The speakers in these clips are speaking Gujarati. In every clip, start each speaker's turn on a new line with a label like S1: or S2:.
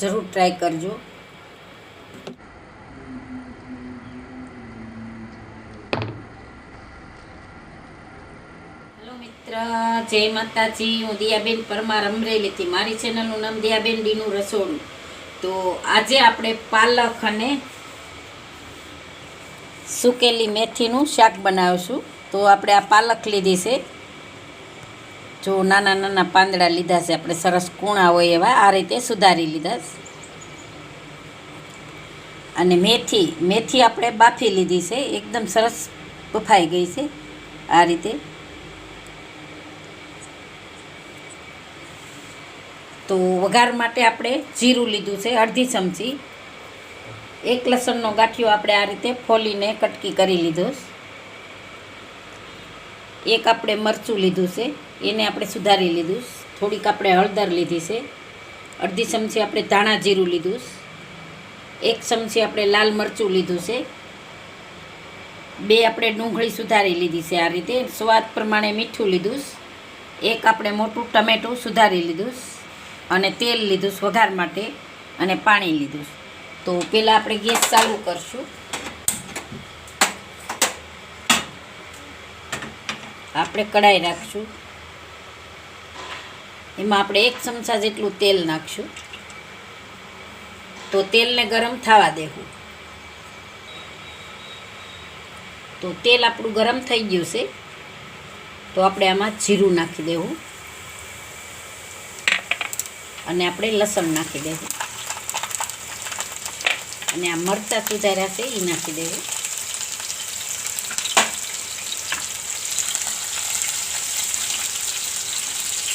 S1: જરૂર ટ્રાય કરજો. હેલો મિત્ર, જય માતાજી. હું દિયાબેન પરમાર અમરેલીથી. મારી ચેનલનું નામ દિયાબેન ડીનું રસોડું. તો આજે આપણે પાલક અને સુકેલી મેથીનું શાક બનાવીશું. તો આપણે આ પાલક લીધી છે. જો નાના નાના પાંદડા લીધા છે, આપણે સરસ કૂણા હોય એવા, આ રીતે સુધારી લીધા છે. અને મેથી મેથી આપણે બાફી લીધી છે, એકદમ સરસ બફાઈ ગઈ છે, આ રીતે. તો વઘાર માટે આપણે જીરું લીધું છે, અડધી ચમચી. એક લસણનો ગાંઠિયો આપણે આ રીતે ફોલીને કટકી કરી લીધો એક આપણે મરચું લીધું છે. એને આપણે સુધારી લીધું. થોડીક આપણે હળદર લીધી છે. અડધી ચમચી આપણે ધાણા જીરું લીધું એક ચમચી આપણે લાલ મરચું લીધું છે. બે આપણે ડુંગળી સુધારી લીધી છે આ રીતે. સ્વાદ પ્રમાણે મીઠું લીધું એક આપણે મોટું ટમેટું સુધારી લીધું અને તેલ લીધું વઘાર માટે અને પાણી લીધું તો પહેલાં આપણે ગેસ ચાલુ કરશું. આપણે કઢાઈ રાખશું. એમાં આપણે એક ચમચા જેટલું તેલ નાખશું. તો તેલને ગરમ થવા દેવું. તો તેલ આપણું ગરમ થઈ ગયું છે. તો આપણે આમાં જીરું નાખી દેવું. અને આપણે લસણ નાખી દેવું. અને આ મરચાં સુધાર્યા છે એ નાખી દેવું.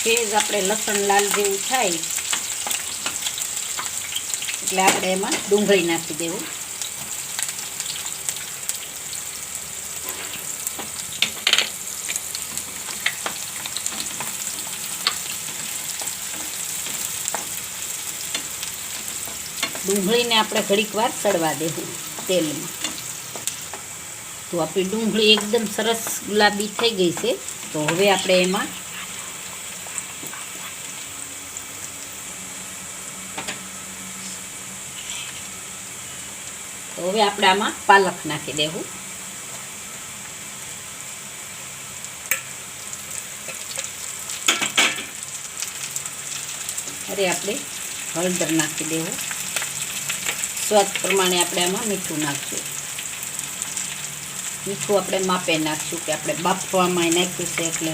S1: સેજ આપણે લસણ લાલ જેવું થાય, એટલે આપણે એમાં ડુંગળી નાખી દેવું. ડુંગળીને આપણે ઘડીક વાર સડવા દેવું તેલમાં. તો આપણી ડુંગળી એકદમ સરસ ગુલાબી થઈ ગઈ છે, તો હવે આપણે એમાં તો હવે આપણે આમાં પાલક નાખી દેવું. અરે આપણે હળદર નાખી દેવું. સ્વાદ પ્રમાણે આપણે આમાં મીઠું નાખશું. મીઠું આપણે માપે નાખશું કે આપણે બાફવામાં નાખ્યું છે એટલે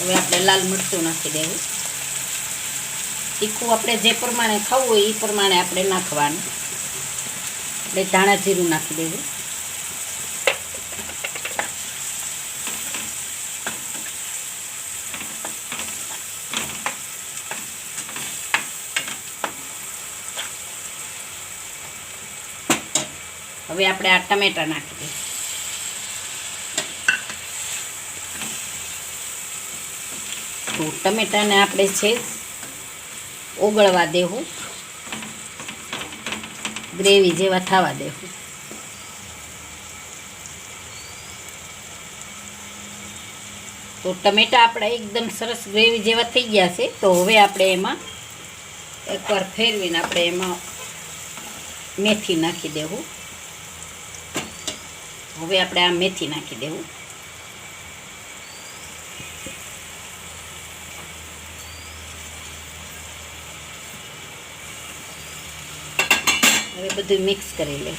S1: હવે આપણે લાલ મરચું નાખી દેવું. તીખું આપણે જે પ્રમાણે ખાવું હોય એ પ્રમાણે આપણે નાખવાનું. આપણે ધાણા જીરું નાખી દેવું. હવે આપણે આ ટમેટા નાખી દઈએ તો ટમેટાને આપણે છે ઓગળવા દેવું. ગ્રેવી જેવા થવા દેવું. તો ટમેટા આપણા એકદમ સરસ ગ્રેવી જેવા થઈ ગયા છે. તો હવે આપણે એમાં એકવાર ફેરવીને આપણે એમાં મેથી નાખી દેવું. હવે આપણે આ મેથી નાખી દેવું. હવે બધું મિક્સ કરી લે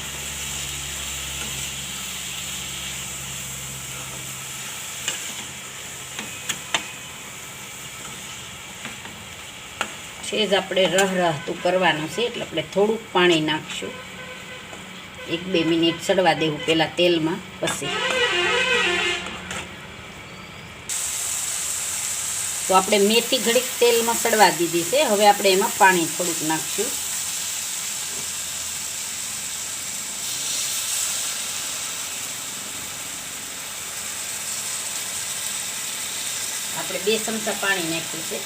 S1: છે જ આપણે રહ રહતું કરવાનું છે, એટલે આપણે થોડુંક પાણી નાખશું. એક બે મિનિટ સડવા દેવું પહેલાં તેલમાં, પછી. તો આપણે મેથી ઘડીક તેલમાં સડવા દીધી છે, હવે આપણે એમાં પાણી થોડુંક નાખશું. આપણે બે ચમચા પાણી નાખ્યું છે.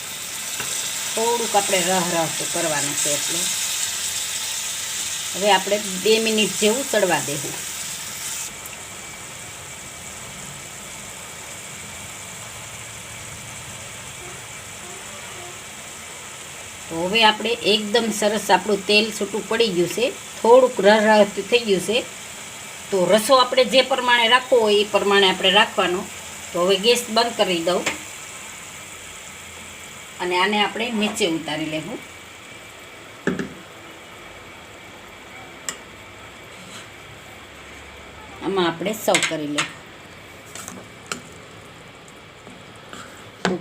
S1: થોડુંક આપણે રહ રહ કરવાનું છે એટલે. હવે આપણે બે મિનિટ જેવું ચડવા દેવું. તો હવે આપણે એકદમ સરસ આપણું તેલ છૂટું પડી ગયું છે. થોડુંક રહ રહ થઈ ગયું છે. તો રસો આપણે જે પ્રમાણે રાખવો હોય એ પ્રમાણે આપણે રાખવાનો. તો હવે ગેસ બંધ કરી દઉં. અને આને આપણે નીચે ઉતારી લેવું. આમાં આપણે સર્વ કરી લેવું.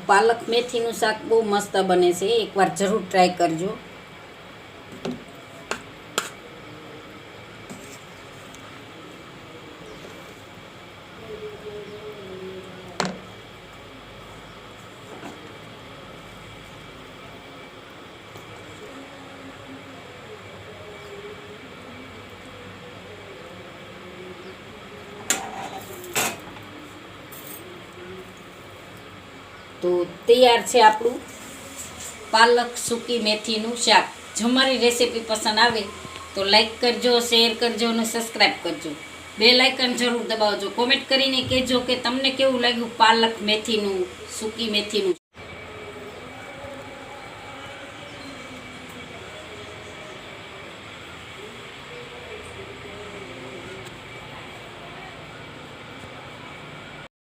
S1: પાલક મેથીનું શાક બહુ મસ્ત બને છે. એકવાર જરૂર ટ્રાય કરજો. તો તૈયાર છે આપણું પાલક સૂકી મેથીનું શાક. જો મારી રેસીપી પસંદ આવે તો લાઈક કરજો શેર કરજો અને સબસ્ક્રાઈબ કરજો. બે લાઇકન જરૂર દબાવજો. કોમેન્ટ કરીને કહેજો કે તમને કેવું લાગ્યું પાલક મેથીનું, સૂકી મેથીનું